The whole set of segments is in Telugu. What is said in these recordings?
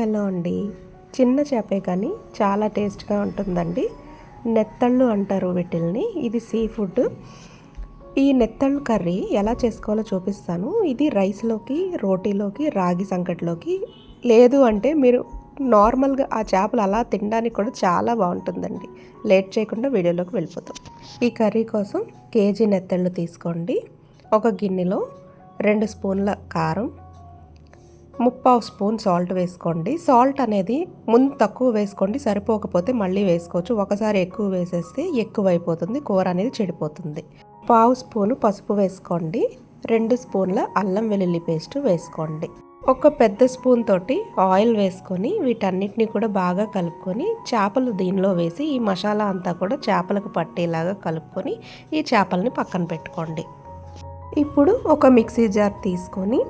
హలో అండి చిన్న చేపే కానీ చాలా టేస్ట్గా ఉంటుందండి. నెత్తళ్ళు అంటారు వీటిల్ని ఇది సీ ఫుడ్. ఈ నెత్తళ్ళు కర్రీ ఎలా చేసుకోవాలో చూపిస్తాను. ఇది రైస్లోకి రోటీలోకి రాగి సంకట్లోకి. లేదు అంటే మీరు నార్మల్గా ఆ చేపలు అలా తినడానికి కూడా చాలా బాగుంటుందండి. లేట్ చేయకుండా వీడియోలోకి వెళ్ళిపోతాం. ఈ కర్రీ కోసం కేజీ నెత్తళ్ళు తీసుకోండి. ఒక గిన్నెలో రెండు స్పూన్ల కారం ముప్పావు స్పూన్ సాల్ట్ వేసుకోండి. సాల్ట్ అనేది ముందు తక్కువ వేసుకోండి. సరిపోకపోతే మళ్ళీ వేసుకోవచ్చు. ఒకసారి ఎక్కువ వేసేస్తే ఎక్కువ అయిపోతుంది కూర అనేది చెడిపోతుంది. పావు స్పూను పసుపు వేసుకోండి. రెండు స్పూన్ల అల్లం వెల్లుల్లి పేస్ట్ వేసుకోండి. ఒక పెద్ద స్పూన్ తోటి ఆయిల్ వేసుకొని వీటన్నిటిని కూడా బాగా కలుపుకొని చేపలు దీనిలో వేసి ఈ మసాలా అంతా కూడా చేపలకు పట్టేలాగా కలుపుకొని ఈ చేపలని పక్కన పెట్టుకోండి. ఇప్పుడు ఒక మిక్సీ జార్ తీసుకొని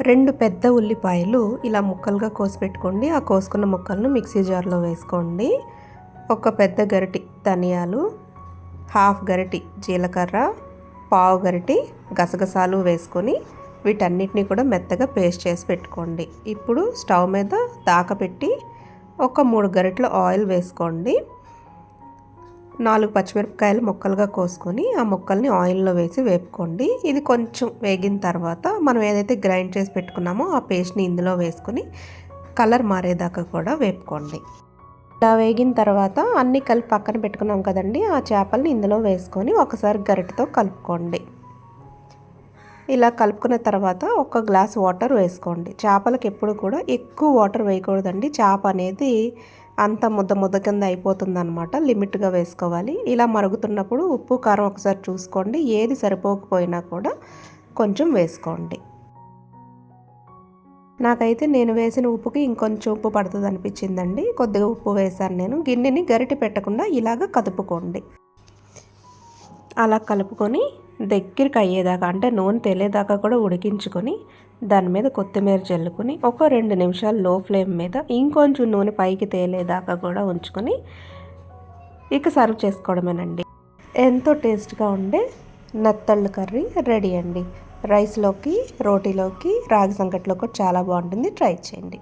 రెండు పెద్ద ఉల్లిపాయలు ఇలా ముక్కలుగా కోసి పెట్టుకోండి ఆ కోసుకున్న ముక్కలను మిక్సీ జార్లో వేసుకోండి. ఒక పెద్ద గరిటి ధనియాలు హాఫ్ గరిటి జీలకర్ర పావు గరిటి గసగసాలు వేసుకొని వీటన్నిటిని కూడా మెత్తగా పేస్ట్ చేసి పెట్టుకోండి. ఇప్పుడు స్టవ్ మీద దాకపెట్టి ఒక మూడు గరిటెల ఆయిల్ వేసుకోండి. నాలుగు పచ్చిమిరపకాయలు ముక్కలుగా కోసుకొని ఆ ముక్కల్ని ఆయిల్లో వేసి వేపుకోండి. ఇది కొంచెం వేగిన తర్వాత మనం ఏదైతే గ్రైండ్ చేసి పెట్టుకున్నామో ఆ పేస్ట్ని ఇందులో వేసుకొని కలర్ మారేదాకా కూడా వేపుకోండి. ఇలా వేగిన తర్వాత అన్నీ కలిపి పక్కన పెట్టుకున్నాం కదండి ఆ చేపల్ని ఇందులో వేసుకొని ఒకసారి గరిటతో కలుపుకోండి. ఇలా కలుపుకున్న తర్వాత ఒక గ్లాస్ వాటర్ వేసుకోండి. చేపలకు ఎప్పుడు కూడా ఎక్కువ వాటర్ వేయకూడదండి. చేప అనేది అంత ముద్ద ముద్ద కింద అయిపోతుంది అనమాట లిమిట్గా వేసుకోవాలి. ఇలా మరుగుతున్నప్పుడు ఉప్పు కారం ఒకసారి చూసుకోండి. ఏది సరిపోకపోయినా కూడా కొంచెం వేసుకోండి. నాకైతే నేను వేసిన ఉప్పుకి ఇంకొంచెం ఉప్పు పడుతుంది అనిపించిందండి కొద్దిగా ఉప్పు వేశాను నేను. గిన్నెని గరిటె పెట్టకుండా ఇలాగ కదుపుకోండి. అలా కలుపుకొని దగ్గరికి అయ్యేదాకా అంటే నూనె తెలియదాకా కూడా ఉడికించుకొని దాని మీద కొత్తిమీర చల్లుకొని ఒక రెండు నిమిషాలు లో ఫ్లేమ్ మీద ఇంకొంచెం నూనె పైకి తేలేదాకా కూడా ఉంచుకొని ఇక సర్వ్ చేసుకోవడమేనండి. ఎంతో టేస్ట్గా ఉండే నత్తళ్ళు కర్రీ రెడీ అండి. రైస్లోకి రోటీలోకి రాగి సంకట్లోకి చాలా బాగుంటుంది. ట్రై చేయండి.